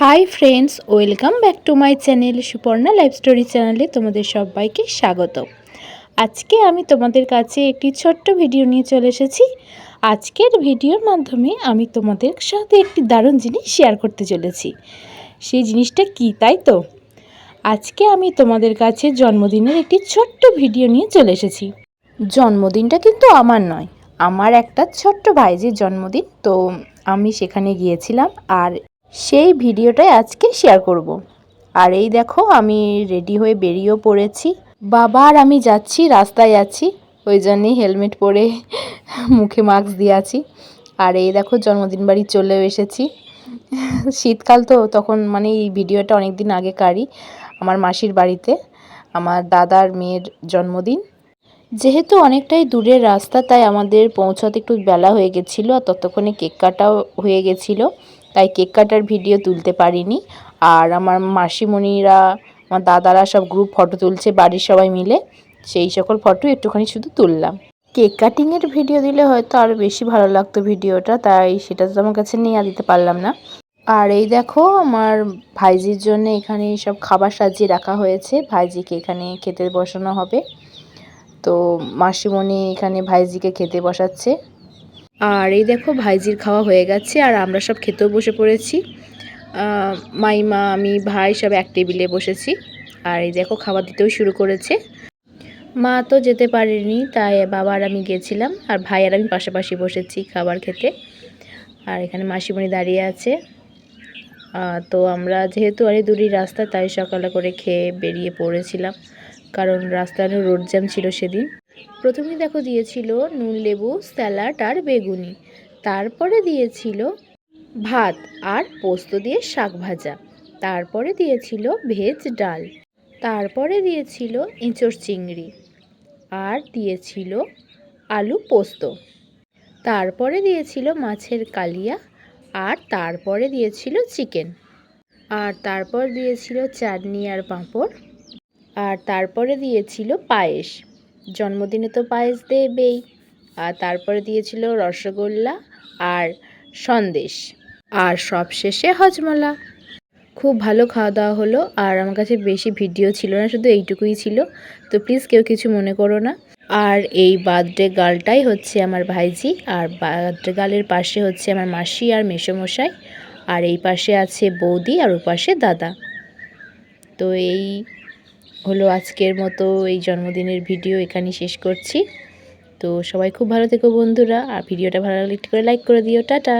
Hi friends welcome back to my channel Suparna life story চ্যানেলে তোমাদের সবাইকে স্বাগত। আজকে আমি তোমাদের কাছে একটি ছোট্ট ভিডিও নিয়ে চলে এসেছি। আজকের ভিডিওর মাধ্যমে আমি তোমাদের সাথে একটি দারুণ জিনিস শেয়ার করতে চলেছি। সেই জিনিসটা কি, তাই তো? আজকে আমি তোমাদের কাছে জন্মদিনের একটি ছোট্ট ভিডিও নিয়ে চলে এসেছি। জন্মদিনটা কিন্তু আমার নয়, আমার একটা ছোট্ট ভাইজির জন্মদিন। তো আমি সেখানে গিয়েছিলাম আর সেই ভিডিওটাই আজকে শেয়ার করব। আর এই দেখো, আমি রেডি হয়ে বেরিয়েও পড়েছি। বাবা আর আমি যাচ্ছি, রাস্তায় আছি। ওই জন্যেই হেলমেট পরে মুখে মাস্ক দিয়ে আছি। আর এই দেখো, জন্মদিন বাড়ি চলেও এসেছি। শীতকাল তো তখন মানে এই ভিডিওটা অনেক দিন আগেকারই আমার মাসির বাড়িতে, আমার দাদার মেয়ের জন্মদিন। যেহেতু অনেকটাই দূরের রাস্তা, তাই আমাদের পৌঁছাতে একটু বেলা হয়ে গেছিল, আর ততক্ষণে কেক কাটাও হয়ে গেছিল। তাই কেক কাটার ভিডিও তুলতে পারিনি। আর আমার মাসিমণিরা, আমার দাদারা সব গ্রুপ ফটো তুলছে, বাড়ির সবাই মিলে। সেই সকল ফটো একটুখানি শুধু তুললাম। কেক কাটিংয়ের ভিডিও দিলে হয়তো আরও বেশি ভালো লাগতো ভিডিওটা, তাই সেটা তো আমার কাছে নিয়ে দিতে পারলাম না। আর এই দেখো, আমার ভাইজির জন্য এখানে সব খাবার সাজিয়ে রাখা হয়েছে। ভাইজিকে এখানে খেতে বসানো হবে। তো মাসিমণি এখানে ভাইজিকে খেতে বসাচ্ছে। আর এই দেখো ভাইজির খাওয়া হয়ে গেছে আর আমরা সব খেতেও বসে পড়েছি। মাইমা, আমি, ভাই সব এক টেবিলে বসেছি। আর এই দেখো খাবার দিতেও শুরু করেছে। মা তো যেতে পারেনি, তাই বাবা আর আমি গেছিলাম আর ভাই আর আমি পাশাপাশি বসেছি খাবার খেতে। আর এখানে মাসিমণি দাঁড়িয়ে আছে। তো আমরা যেহেতু অনেক দূরই রাস্তা, তাই সকালে করে খেয়ে বেরিয়ে পড়েছিলাম। কারণ রাস্তার রোড জ্যাম ছিল সেদিন। প্রথমে দেখো দিয়েছিল নুন, লেবু, স্যালাড আর বেগুনি। তারপরে দিয়েছিল ভাত আর পোস্ত দিয়ে শাক ভাজা। তারপরে দিয়েছিল ভেজ ডাল। তারপরে দিয়েছিল এঁচড় চিংড়ি। আর দিয়েছিল আলু পোস্ত। তারপরে দিয়েছিল মাছের কালিয়া। আর তারপরে দিয়েছিল চিকেন। আর তারপর দিয়েছিল চাটনি আর পাঁপড়। আর তারপরে দিয়েছিল পায়েস। জন্মদিনে তো পায়েস দেবেই। আর তারপরে দিয়েছিল রসগোল্লা আর সন্দেশ। আর সবশেষে হজমলা। খুব ভালো খাওয়া দাওয়া হলো, আর আমার কাছে বেশি ভিডিও ছিল না, শুধু এইটুকুই ছিল। তো প্লিজ কেউ কিছু মনে করো না। আর এই বার্থডে গার্লটাই হচ্ছে আমার ভাইজি আর বার্থডে গার্লের পাশে হচ্ছে আমার মাসি আর মেসোমশাই। আর এই পাশে আছে বৌদি আর ও পাশে দাদা। তো এই হলো আজকের মতো এই জন্মদিনের ভিডিও এখানেই শেষ করছি। তো সবাই খুব ভালো থেকো বন্ধুরা, আর ভিডিওটা ভালো লাগলে একটু করে লাইক করে দিও। টাটা!